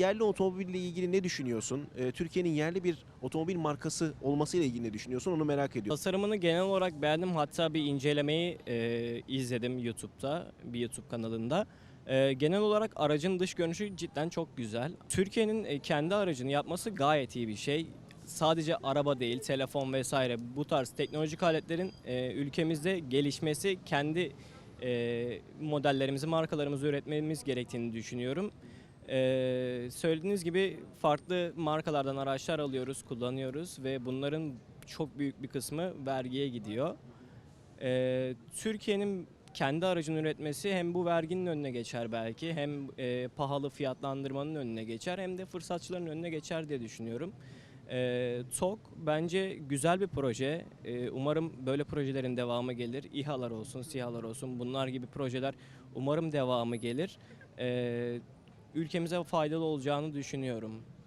Yerli otomobille ilgili ne düşünüyorsun? Ee, Türkiye'nin yerli bir otomobil markası olmasıyla ilgili ne düşünüyorsun? Onu merak ediyorum. Tasarımını genel olarak beğendim. Hatta bir incelemeyi e, izledim YouTube'da, bir YouTube kanalında. E, genel olarak aracın dış görünüşü cidden çok güzel. Türkiye'nin e, kendi aracını yapması gayet iyi bir şey. Sadece araba değil, telefon vesaire bu tarz teknolojik aletlerin e, ülkemizde gelişmesi kendi e, modellerimizi, markalarımızı üretmemiz gerektiğini düşünüyorum. Ee, söylediğiniz gibi farklı markalardan araçlar alıyoruz, kullanıyoruz ve bunların çok büyük bir kısmı vergiye gidiyor. Ee, Türkiye'nin kendi aracını üretmesi hem bu verginin önüne geçer belki hem e, pahalı fiyatlandırmanın önüne geçer hem de fırsatçıların önüne geçer diye düşünüyorum. Ee, TOK bence güzel bir proje. Ee, umarım böyle projelerin devamı gelir. İHA'lar olsun, SİHA'lar olsun bunlar gibi projeler umarım devamı gelir. Ee, ülkemize faydalı olacağını düşünüyorum.